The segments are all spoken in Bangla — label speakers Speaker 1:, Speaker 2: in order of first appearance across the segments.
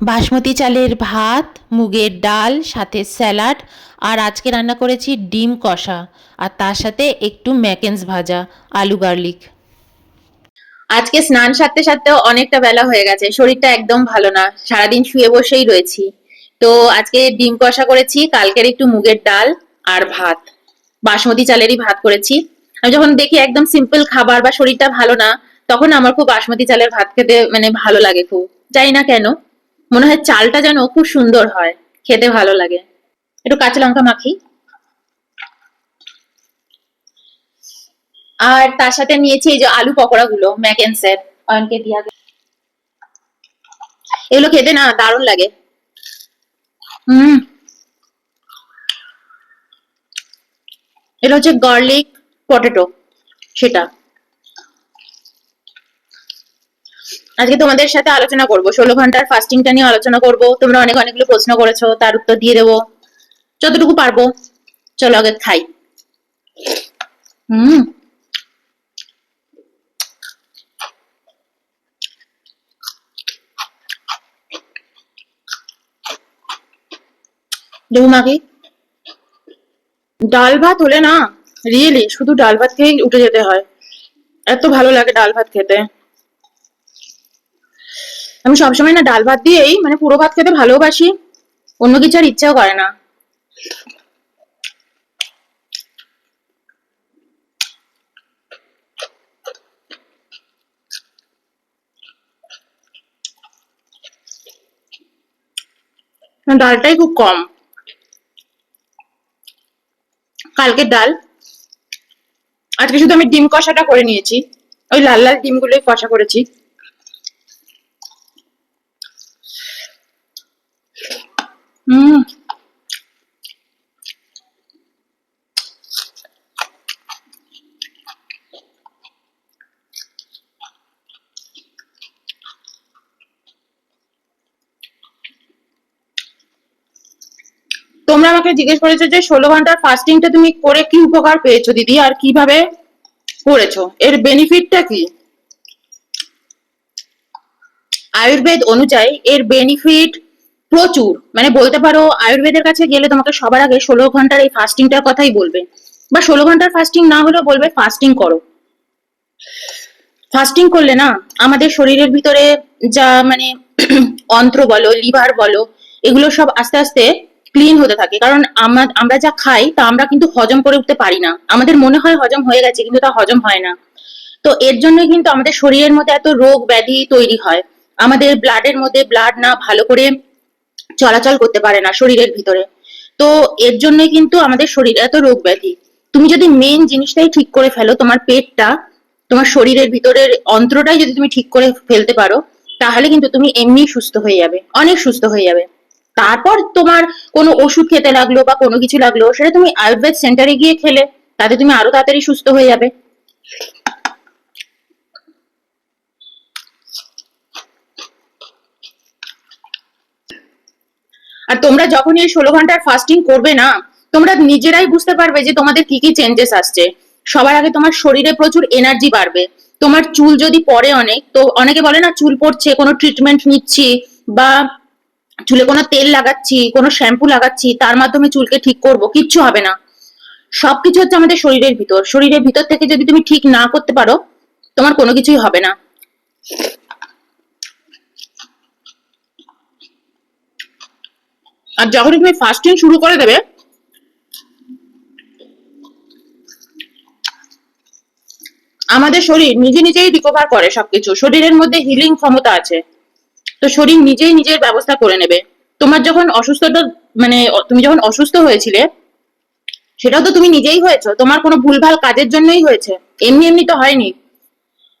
Speaker 1: বাসমতি চালের ভাত, মুগের ডাল, সাথে স্যালাড, আর আজকে রান্না করেছি ডিম কষা, আর তার সাথে একটু ম্যাকেন্স ভাজা, আলু গার্লিক।
Speaker 2: আজকে স্নান সারতে সারতেও অনেকটা বেলা হয়ে গেছে, শরীরটা একদম ভালো না, সারাদিন শুয়ে বসেই রয়েছি। তো আজকে ডিম কষা করেছি, কালকের একটু মুগের ডাল আর ভাত, বাসমতি চালেরই ভাত করেছি। আমি যখন দেখি একদম সিম্পল খাবার বা শরীরটা ভালো না, তখন আমার খুব বাসমতি চালের ভাত খেতে মানে ভালো লাগে খুব, জানি না কেন। মনে হয় চালটা যেন খুব সুন্দর হয়। খেতে ভালো লাগে। একটু কাঁচা লঙ্কা মাখি। আর তার সাথে নিয়েছি এই যে আলু পকোড়া গুলো ম্যাকেন্সের অয়নকে দিয়া এগুলো খেতে না দারুণ লাগে। হুম এটা হচ্ছে গার্লিক পটেটো সেটা। আজকে তোমাদের সাথে আলোচনা করব। ষোলো ঘণ্টার ফাস্টিংটা নিয়ে আলোচনা করব। তোমরা অনেক অনেকগুলো প্রশ্ন করেছ, তার উত্তর দিয়ে দেবো। যতটুকু পারব, চলো আগে খাই। হুম। দেখুন মাকে ডাল ভাত হলে না রিয়েলি শুধু ডাল ভাত খেয়েই উঠে যেতে হয়। এত ভালো লাগে ডাল ভাত খেতে। আমি সবসময় না ডাল ভাত দিয়েই মানে পুরো ভাত খেতে ভালোবাসি। অন্য কিছু আর ইচ্ছাও করে না। ডালটাই খুব কম। কালকের ডাল। আজকে শুধু আমি ডিম কষাটা করে নিয়েছি। ওই লাল লাল ডিমগুলোই কষা করেছি। হুম তোমরা আমাকে জিজ্ঞেস করেছ যে ষোলো ঘণ্টার ফাস্টিংটা তুমি করে কি উপকার পেয়েছ, দিদি? আর কীভাবে করেছ? এর বেনিফিটটা কি? আয়ুর্বেদ অনুযায়ী এর বেনিফিট প্রচুর। মানে বলতে পারো, আয়ুর্বেদের কাছে গেলে তোমাকে সবার আগে ষোলো ঘণ্টার এই ফাস্টিংটার কথাই বলবে। বা ষোলো ঘণ্টার ফাস্টিং না হলেও বলবে ফাস্টিং করো। ফাস্টিং করলে না, আমাদের শরীরের ভিতরে যা মানে অন্ত্র বলো, লিভার বলো, এগুলো সব আস্তে আস্তে ক্লিন হতে থাকে। কারণ আমা- আমরা যা খাই তা আমরা কিন্তু হজম করে উঠতে পারি না। আমাদের মনে হয় হজম হয়ে গেছে, কিন্তু তা হজম হয় না। তো এর জন্যই কিন্তু আমাদের শরীরের মধ্যে এত রোগ ব্যাধি তৈরি হয়। আমাদের ব্লাডের মধ্যে ব্লাড না ভালো করে চলাচল করতে পারে না শরীরের ভিতরে। তো এর জন্য কিন্তু আমাদের শরীরে এত রোগ ব্যাধি। তুমি যদি মেন জিনিসটাই ঠিক করে ফেলো, তোমার পেটটা, তোমার শরীরের ভিতরের অন্ত্রটাই যদি তুমি ঠিক করে ফেলতে পারো, তাহলে কিন্তু তুমি এমনি সুস্থ হয়ে যাবে, অনেক সুস্থ হয়ে যাবে। তারপর তোমার কোনো ওষুধ খেতে লাগল বা কোনো কিছু লাগল, সেটা তুমি আয়ুর্বেদ সেন্টারে গিয়ে খেলে, তাতে তুমি আরও তাড়াতাড়ি সুস্থ হয়ে যাবে। আর তোমরা যখন এই ষোলো ঘণ্টার ফাস্টিং করবে না, তোমরা নিজেরাই বুঝতে পারবে যে তোমাদের কি কি চেঞ্জেস আসছে। সবার আগে তোমার শরীরে প্রচুর এনার্জি বাড়বে। তোমার চুল যদি পড়ে অনেক, তো অনেকে বলে না, চুল পড়ছে, কোনো ট্রিটমেন্ট নিচ্ছি বা চুলে কোনো তেল লাগাচ্ছি, কোনো শ্যাম্পু লাগাচ্ছি, তার মাধ্যমে চুলকে ঠিক করব, কিচ্ছু হবে না। সবকিছু হচ্ছে আমাদের শরীরের ভিতর। শরীরের ভিতর থেকে যদি তুমি ঠিক না করতে পারো, তোমার কোনো কিছুই হবে না। আর যখন তুমি ফাস্টিং শুরু করে দেবে, আমাদের শরীর নিজে নিজেই রিকভার করে সবকিছু। শরীরের মধ্যে হিলিং ক্ষমতা আছে। তো শরীর নিজেই নিজের ব্যবস্থা করে নেবে। তোমার যখন অসুস্থতা মানে তুমি যখন অসুস্থ হয়েছিলে, সেটাও তো তুমি নিজেই হয়েছো। তোমার কোনো ভুলভাল কাজের জন্যই হয়েছে। এমনি এমনি তো হয়নি।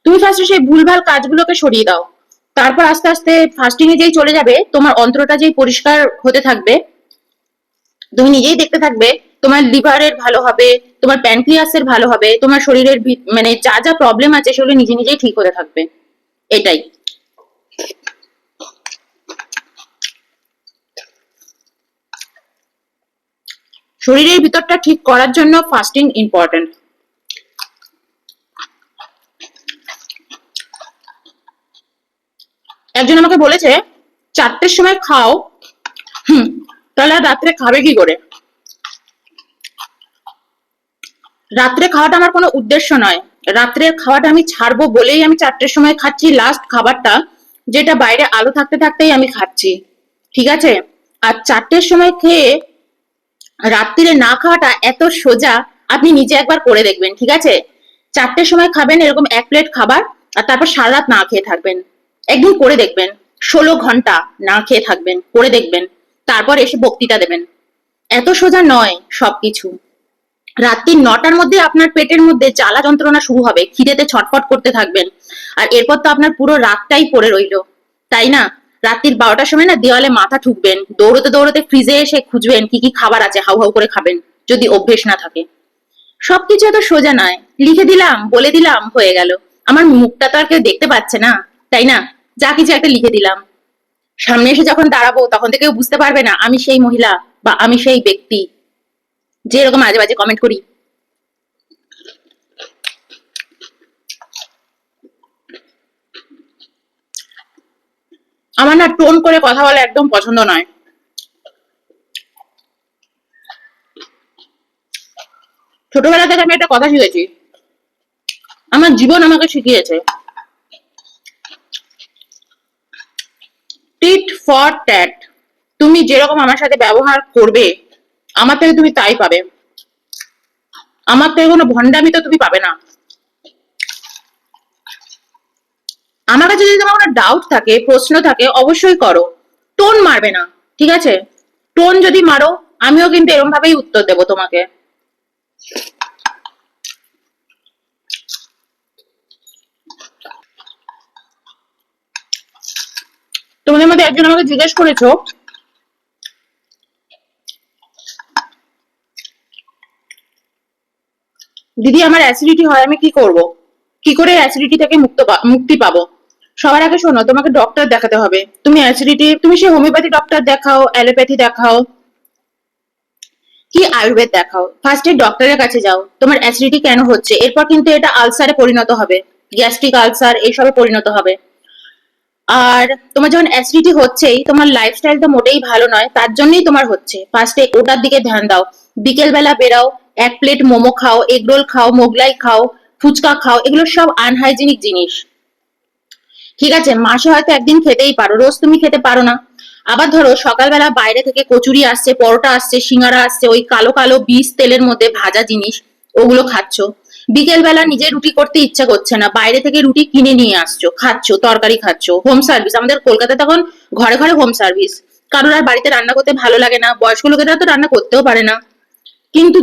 Speaker 2: তুমি ফার্স্টে সেই ভুলভাল কাজগুলোকে সরিয়ে দাও। তারপর আস্তে আস্তে ফাস্টিং এ যেই চলে যাবে, তোমার অন্ত্রটা যেই পরিষ্কার হতে থাকবে, তুমি নিজেই দেখতে থাকবে, তোমার লিভারের ভালো হবে, তোমার প্যানক্রিয়াসের ভালো হবে, তোমার শরীরের মানে যা যা প্রবলেম আছে সেগুলো নিজে নিজেই ঠিক হতে থাকবে। এটাই। শরীরের ভিতরটা ঠিক করার জন্য ফাস্টিং ইম্পর্টেন্ট একজন আমাকে বলেছে, চারটের সময় খাও, হুম, তাহলে রাত্রে খাবে কি করে? রাত্রে খাওয়াটা আমার কোনো উদ্দেশ্য নয়। রাত্রের খাওয়াটা আমি ছাড়বো বলেই আমি চারটের সময় খাচ্ছি লাস্ট খাবারটা, যেটা বাইরে আলো থাকতে থাকতেই আমি খাচ্ছি। ঠিক আছে? আর চারটের সময় খেয়ে রাত্রিরে না খাওয়াটা এত সোজা, আপনি নিজে একবার করে দেখবেন, ঠিক আছে? চারটের সময় খাবেন এরকম এক প্লেট খাবার, আর তারপর সারা রাত না খেয়ে থাকবেন। একদিন করে দেখবেন, ষোলো ঘণ্টা না খেয়ে থাকবেন, করে দেখবেন, তারপর এসে বক্তৃতা দেবেন। এত সোজা নয় সবকিছু। রাত্রি নটার মধ্যে আপনার পেটের মধ্যে জ্বালা যন্ত্রণা শুরু হবে, খিদেতে ছটফট করতে থাকবেন। আর এরপর তো আপনার পুরো রাতটাই পড়ে রইল। তাই না? রাত্রির বারোটার সময় না দেওয়ালে মাথা ঠুকবেন, দৌড়তে দৌড়তে ফ্রিজে এসে খুঁজবেন কি কি খাবার আছে, হাউ হাউ করে খাবেন, যদি অভ্যেস না থাকে। সবকিছু এত সোজা নয়। লিখে দিলাম, বলে দিলাম, হয়ে গেল। আমার মুখটা তো আর কেউ দেখতে পাচ্ছে না, তাই না? যা কিছু একটা লিখে দিলাম। সামনে এসে যখন দাঁড়াবো, তখন থেকে বুঝতে পারবে না, আমি সেই মহিলা বা আমি সেই ব্যক্তি। যে এরকম আজে বাজে কমেন্ট করি। আমার না টোন করে কথা বলা একদম পছন্দ নয়। ছোটবেলা থেকে আমি একটা কথা শিখেছি। আমার জীবন আমাকে শিখিয়েছে। ফর ট্যাট তুমি যেরকম আমার সাথে ব্যবহার করবে, আমার থেকে তুমি তাই পাবে। আমার থেকে কোনো ভণ্ডামি তো তুমি পাবে না। আমার কাছে যদি তোমার কোনো ডাউট থাকে, প্রশ্ন থাকে, অবশ্যই করো। টোন মারবে না, ঠিক আছে? টোন যদি মারো, আমিও কিন্তু এরম ভাবেই উত্তর দেবো তোমাকে। তোমাদের মধ্যে একজন আমাকে জিজ্ঞেস করেছ, দিদি, আমার অ্যাসিডিটি হয়, আমি কি করব? কি করে অ্যাসিডিটি থেকে মুক্ত মুক্তি পাবো? সবার আগে শোনো, তোমাকে ডক্টর দেখাতে হবে। তুমি অ্যাসিডিটি তুমি সে হোমিওপ্যাথি ডক্টর দেখাও অ্যালোপ্যাথি দেখাও। কি আয়ুর্বেদ দেখাও? ফার্স্টে ডক্টরের কাছে যাও। তোমার অ্যাসিডিটি কেন হচ্ছে? এরপর কিন্তু এটা আলসারে পরিণত হবে। গ্যাস্ট্রিক আলসার এইসবে পরিণত হবে। আর তোমার যখন অ্যাসিডিটি হচ্ছেই, তোমার লাইফস্টাইল তো মোটেই ভালো নয়, তার জন্যই তোমার হচ্ছে। ফার্স্টে ওটার দিকে ধ্যান দাও। বিকেল বেলা বেরাও, এক প্লেট মোমো খাও এগ রোল খাও, মোগলাই খাও, ফুচকা খাও, এগুলো সব আনহাইজিনিক জিনিস। ঠিক আছে, মাসে হয়তো একদিন খেতেই পারো, রোজ তুমি খেতে পারো না। আবার ধরো, সকালবেলা বাইরে থেকে কচুরি আসছে, পরোটা আসছে, সিঙ্গারা আসছে, ওই কালো কালো বীজ তেলের মধ্যে ভাজা জিনিস, ওগুলো খাচ্ছো। বিকেল বেলা নিজে রুটি করতে ইচ্ছা করছে না। বাইরে থেকে রুটি কিনে নিয়ে আসছো, খাচ্ছো, তরকারি খাচ্ছো হোম সার্ভিস আমাদের কলকাতায় তখন ঘরে ঘরে হোম সার্ভিস কারোর আর বাড়িতে রান্না করতে ভালো লাগে না। বয়স্ক লোকেরা তো রান্না করতেও পারে না। কিন্তু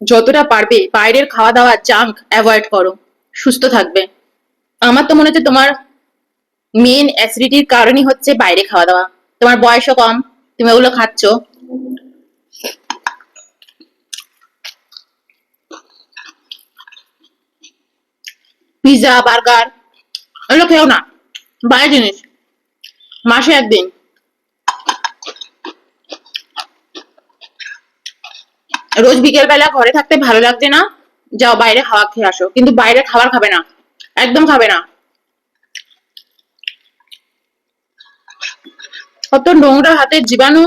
Speaker 2: যতটা পারবে, বাইরের খাওয়া দাওয়া জাঙ্ক অ্যাভয়েড করো। সুস্থ থাকবে। আমার তো মনে হচ্ছে তোমার মেন অ্যাসিডিটির কারণই হচ্ছে বাইরে খাওয়া দাওয়া তোমার বয়সও কম, তুমি ওগুলো খাচ্ছো। পিৎজা বার্গার এগুলো খেও না। বাইরে জিনিস। মাসে একদিন। রোজ বিকেল বেলা ঘরে থাকতে ভালো লাগছে না, যাও বাইরে খাওয়া খেয়ে আসো। কিন্তু বাইরে খাবার খাবে না। একদম খাবে না। কত নোংরা হাতের জীবাণু।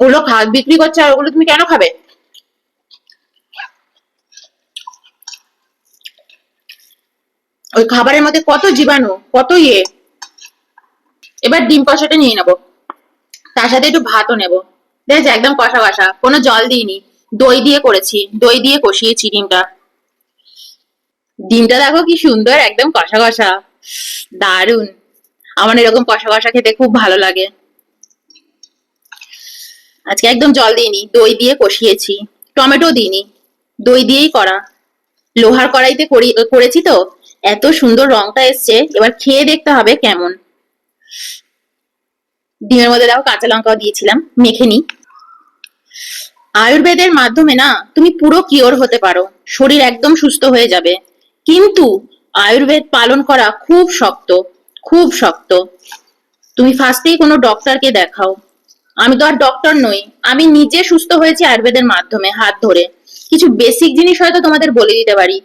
Speaker 2: ওগুলো বিক্রি করছে আর ওগুলো তুমি কেন খাবে? ওই খাবারের মধ্যে কত জীবাণু, কত ইয়ে? এবার ডিম কষাটা নিয়ে নেব। তার সাথে একটু ভাতও নেব। দেখেছি একদম কষা কষা, কোনো জল দিইনি। দই দিয়ে করেছি, দই দিয়ে কষিয়েছি ডিমটা। ডিমটা দেখো কি সুন্দর, একদম কষা কষা। দারুণ আমার এরকম কষা কষা খেতে খুব ভালো লাগে। আজকে একদম জল দিইনি, দই দিয়ে কষিয়েছি। টমেটো দিইনি, দই দিয়েই করা। লোহার কড়াইতে করি, করেছি তো? এত সুন্দর রংটা এসছে। এবার খেয়ে দেখতে হবে কেমন। ডিমের মধ্যে দেখো কাঁচা লঙ্কাও দিয়েছিলাম, মেখে নি আয়ুর্বেদের মাধ্যমে না, তুমি পুরো কিওর হতে পারো। শরীর একদম সুস্থ হয়ে যাবে। কিন্তু আয়ুর্বেদ পালন করা খুব শক্ত খুব শক্ত। তুমি ফার্স্টেই কোনো ডক্টরকে দেখাও। আমি তো আর ডক্টর নই, আমি নিজে সুস্থ হয়েছি আয়ুর্বেদের মাধ্যমে, হাত ধরে। কিছু বেসিক জিনিস হয়তো তোমাদের বলে দিতে পারি।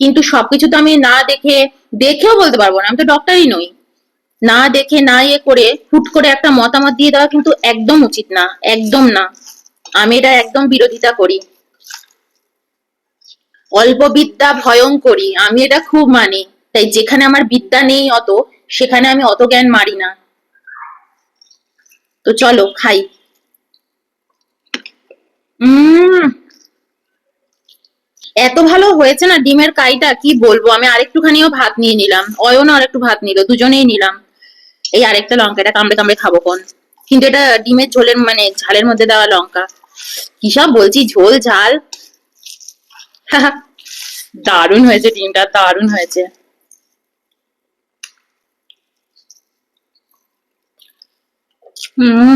Speaker 2: কিন্তু সবকিছু তো আমি না দেখে, দেখেও বলতে পারব না। আমি তো ডক্টরই নই। না দেখে, না ইয়ে করে, হুট করে একটা মতামত দিয়ে দেওয়া কিন্তু একদম উচিত না। একদম না। আমি এটা একদম বিরোধিতা করি। অল্প বিদ্যা ভয়ঙ্করী আমি এটা খুব মানি। তাই যেখানে আমার বিদ্যা নেই অত, সেখানে আমি অত জ্ঞান মারি না। তো চলো, খাই। উম এত ভালো হয়েছে না ডিমের কাইটা, কি বলব? আমি আরেকটুখানিও ভাত নিয়ে নিলাম। অয়ন আর একটু ভাত নিল, দুজনেই নিলাম। এই আরেকটা লঙ্কা, এটা কামড়ে কামড়ে খাব কোন? কিন্তু এটা ডিমের ঝোলের মানে ঝালের মধ্যে দেওয়া লঙ্কা। কি সব বলছি? ঝোল, ঝাল? দারুণ হয়েছে ডিমটা, দারুণ হয়েছে। হুম।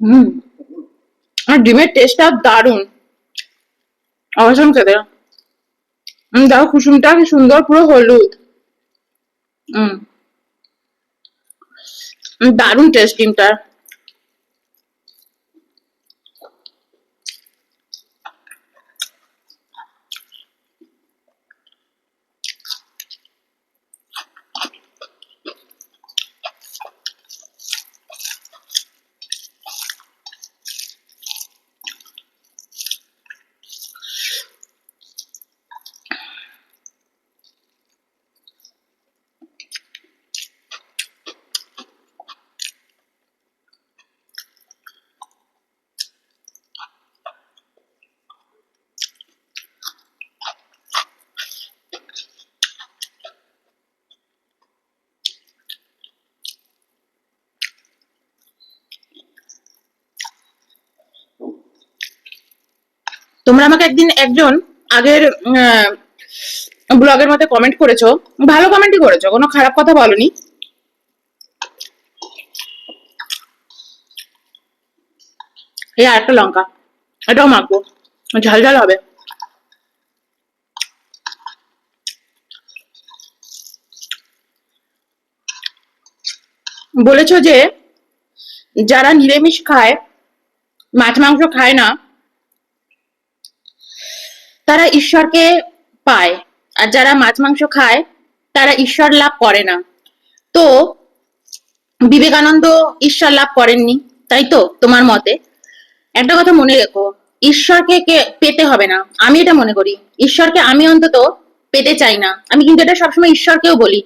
Speaker 2: হুম। আর ডিমের টেস্টটা দারুণ। অবশ্যই খেতে। দেখো কুসুমটা কি সুন্দর পুরো হলুদ। হুম, দারুণ টেস্ট ডিমটার। তোমরা আমাকে একদিন একজন আগের ব্লগের মধ্যে কমেন্ট করেছ, ভালো কমেন্টই করেছ, কোনো খারাপ কথা বলনি। এই আর একটা লঙ্কা, এটাও মাখবো, ঝাল ঝাল হবে। বলেছ যে, যারা নিরামিষ খায়, মাছ মাংস খায় না তারা ঈশ্বরকে পায়। আর যারা মাছ, মাংস খায়, তারা ঈশ্বর লাভ করে না। তো বিবেকানন্দ ঈশ্বর লাভ করেননি, তাই তো? তোমার মতে? একটা কথা মনে রেখো, ঈশ্বরকে পেতে হবে না? আমি এটা মনে করি, ঈশ্বরকে আমি অন্তত পেতে চাই না। আমি কিন্তু এটা সবসময় ঈশ্বরকেও বলি,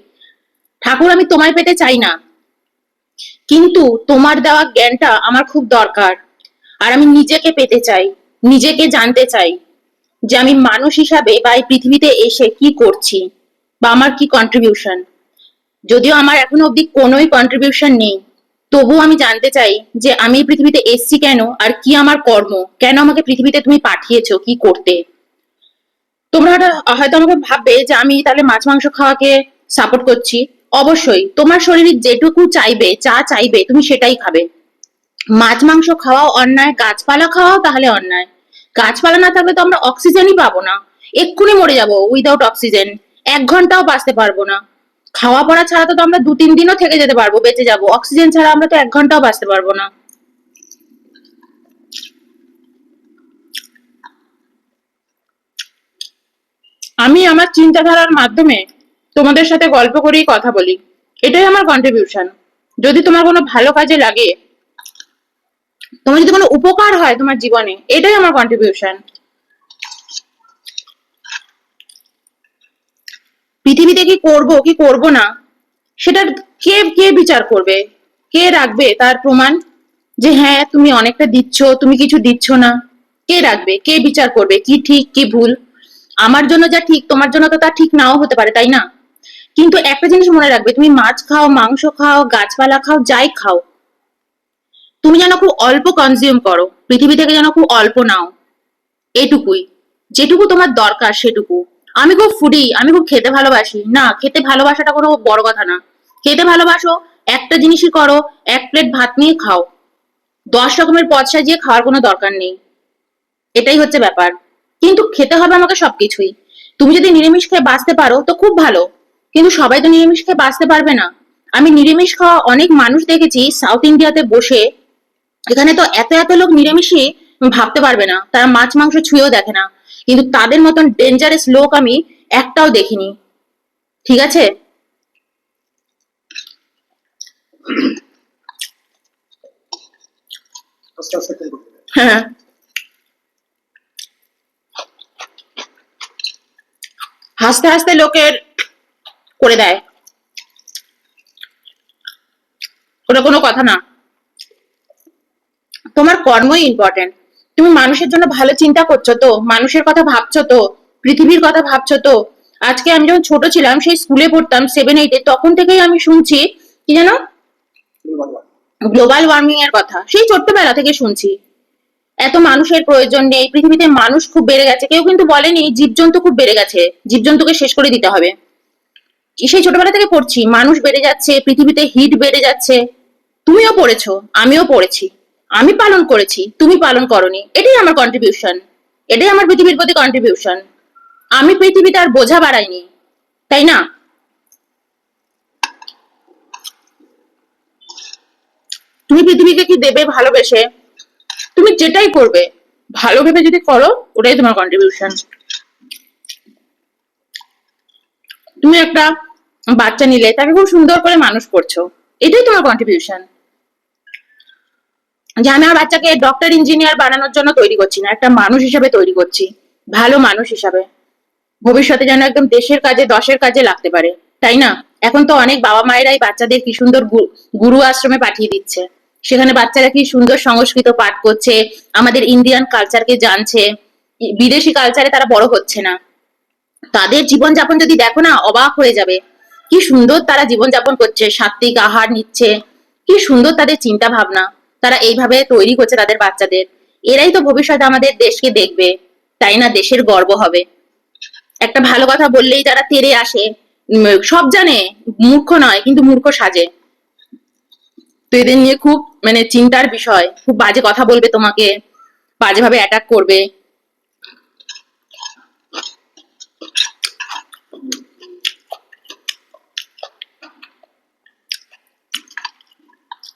Speaker 2: ঠাকুর, আমি তোমায় পেতে চাই না। কিন্তু তোমার দেওয়া জ্ঞানটা আমার খুব দরকার। আর আমি নিজেকে পেতে চাই, নিজেকে জানতে চাই। যে আমি মানুষ হিসাবে বা এই পৃথিবীতে এসে কি করছি? বা আমার কি কন্ট্রিবিউশন যদিও আমার এখনও অবধি কোনোই কন্ট্রিবিউশন নেই, তবুও আমি জানতে চাই যে আমি পৃথিবীতে এসছি কেন? আর কি আমার কর্ম? কেন আমাকে পৃথিবীতে তুমি পাঠিয়েছো কি করতে? তোমরা হয়তো- আমাকে ভাববে যে আমি তাহলে মাছ, মাংস খাওয়াকে সাপোর্ট করছি। অবশ্যই, তোমার শরীর যেটুকু চাইবে, যা চাইবে, তুমি সেটাই খাবে। মাছ, মাংস খাওয়াও অন্যায়, গাছপালা খাওয়াও তাহলে অন্যায়। গাছপালা না থাকলে তো আমরা অক্সিজেনই পাবো না। এক্ষুনি মরে যাব উইদাউট অক্সিজেন এক ঘন্টাও বাঁচতে পারব না। খাওয়া পড়া ছাড়া তো আমরা দু তিন দিনও থেকে যেতে পারব, বেঁচে যাব। অক্সিজেন ছাড়া আমরা তো এক ঘন্টাও বাঁচতে পারব না। আমি আমার চিন্তাধারার মাধ্যমে তোমাদের সাথে গল্প করেই কথা বলি। এটাই আমার কন্ট্রিবিউশন যদি তোমার কোনো ভালো কাজে লাগে তোমার যদি কোনো উপকার হয় তোমার জীবনে, এটাই আমার কন্ট্রিবিউশন পৃথিবীতে কি করব কি করব না, সেটা কে কে বিচার করবে? কে রাখবে তার প্রমাণ? যে হ্যাঁ তুমি অনেকটা দিচ্ছ, তুমি কিছু দিচ্ছ না। কে রাখবে, কে বিচার করবে, কি ঠিক, কি ভুল? আমার জন্য যা ঠিক, তোমার জন্য তো তা ঠিক নাও হতে পারে, তাই না? কিন্তু একটা জিনিস মনে রাখবে, তুমি মাছ খাও, মাংস খাও, গাছপালা খাও, যাই খাও তুমি যেন খুব অল্প কনজিউম করো, পৃথিবী থেকে যেন খুব অল্প নাও। এটুকুই। যেটুকু তোমার দরকার সেটুকু। আমি খুব ফুডি আমি খুব খেতে ভালোবাসি। না, খেতে ভালোবাসাটা কোনো বড় কথা না। খেতে ভালোবাসো, একটা জিনিসই করো, এক প্লেট ভাত নিয়ে খাও। দশ রকমের পদ সাজিয়ে খাওয়ার কোনো দরকার নেই। এটাই হচ্ছে ব্যাপার। কিন্তু খেতে হবে আমাকে সবকিছুই। তুমি যদি নিরামিষ খেয়ে বাঁচতে পারো, তো খুব ভালো। কিন্তু সবাই তো নিরামিষ খেয়ে বাঁচতে পারবে না। আমি নিরামিষ খাওয়া অনেক মানুষ দেখেছি সাউথ ইন্ডিয়াতে বসে এখানে তো এত এত লোক নিরামিষই ভাবতে পারবে না। তারা মাছ মাংস ছুঁয়েও দেখে না। কিন্তু তাদের মতন ডেঞ্জারাস লোক আমি একটাও দেখিনি। ঠিক আছে। হ্যাঁ। হাসতে হাসতে লোকের করে দেয়। ওটা কোনো কথা না। কর্মই ইম্পর্টেন্ট তুমি মানুষের জন্য ভালো চিন্তা করছ তো? মানুষের কথা ভাবছ তো? পৃথিবীর কথা ভাবছ তো? আজকে আমি যখন ছোট ছিলাম, সেই স্কুলে পড়তাম সেভেন এইটে তখন থেকেই আমি শুনছি, কি জানো। গ্লোবাল ওয়ার্মিং এর কথা। সেই ছোট্টবেলা থেকে শুনছি। এত মানুষের প্রয়োজন নেই। পৃথিবীতে মানুষ খুব বেড়ে গেছে। কেউ কিন্তু বলেনি, জীবজন্তু খুব বেড়ে গেছে। জীবজন্তুকে শেষ করে দিতে হবে। সেই ছোটবেলা থেকে পড়ছি। মানুষ বেড়ে যাচ্ছে, পৃথিবীতে হিট বেড়ে যাচ্ছে। তুমিও পড়েছো, আমিও পড়েছি। আমি পালন করেছি, তুমি পালন করনি। এটাই আমার কন্ট্রিবিউশন এটাই আমার পৃথিবীর প্রতি কন্ট্রিবিউশন আমি পৃথিবীতে আর বোঝা বাড়াইনি। তাই না? তুমি পৃথিবীকে কি দেবে ভালোবেসে? তুমি যেটাই করবে, ভালো ভেবে যদি করো, ওটাই তোমার কন্ট্রিবিউশন তুমি একটা বাচ্চা নিলে, তাকে খুব সুন্দর করে মানুষ করছ। এটাই তোমার কন্ট্রিবিউশন যে আমি আমার বাচ্চাকে ডক্টর ইঞ্জিনিয়ার বানানোর জন্য তৈরি করছি না, একটা মানুষ হিসাবে তৈরি করছি, ভালো মানুষ হিসাবে। ভবিষ্যতে যেন একদম দেশের কাজে, দশের কাজে লাগতে পারে, তাই না? এখন তো অনেক বাবা মায়েরাই বাচ্চাদের কি সুন্দর গুরু আশ্রমে পাঠিয়ে দিচ্ছে। সেখানে বাচ্চারা কি সুন্দর সংস্কৃত পাঠ করছে, আমাদের ইন্ডিয়ান কালচারকে জানছে বিদেশি কালচারে তারা বড় হচ্ছে না। তাদের জীবনযাপন যদি দেখো না, অবাক হয়ে যাবে। কি সুন্দর তারা জীবনযাপন করছে সাত্বিক আহার নিচ্ছে, কি সুন্দর তাদের চিন্তা ভাবনা তারা এইভাবে তৈরি করছে তাদের বাচ্চাদের। এরাই তো ভবিষ্যতে আমাদের দেশকে দেখবে। তাই না? দেশের গর্ব হবে। একটা ভালো কথা বললেই তারা তেরে আসে। সব জানে, মূর্খ নয়, কিন্তু মূর্খ সাজে। তো এদের নিয়ে খুব মানে চিন্তার বিষয়। খুব বাজে কথা বলবে তোমাকে। বাজেভাবে অ্যাটাক করবে।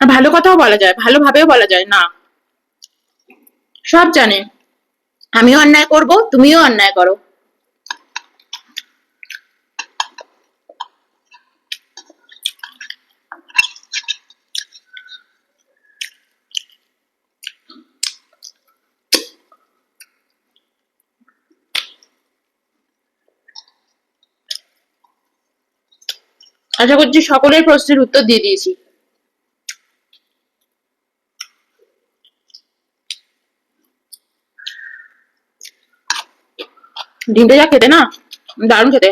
Speaker 2: ভালো কথাও বলা যায় ভালোভাবেও বলা যায়, না। সব জানে। আমিও অন্যায় করব, তুমিও অন্যায় করো। আশা করছি সকলের প্রশ্নের উত্তর দিয়ে দিয়েছি। ডিমটা যা খেতে না দারুণ খেতে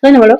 Speaker 2: তাই না বলো।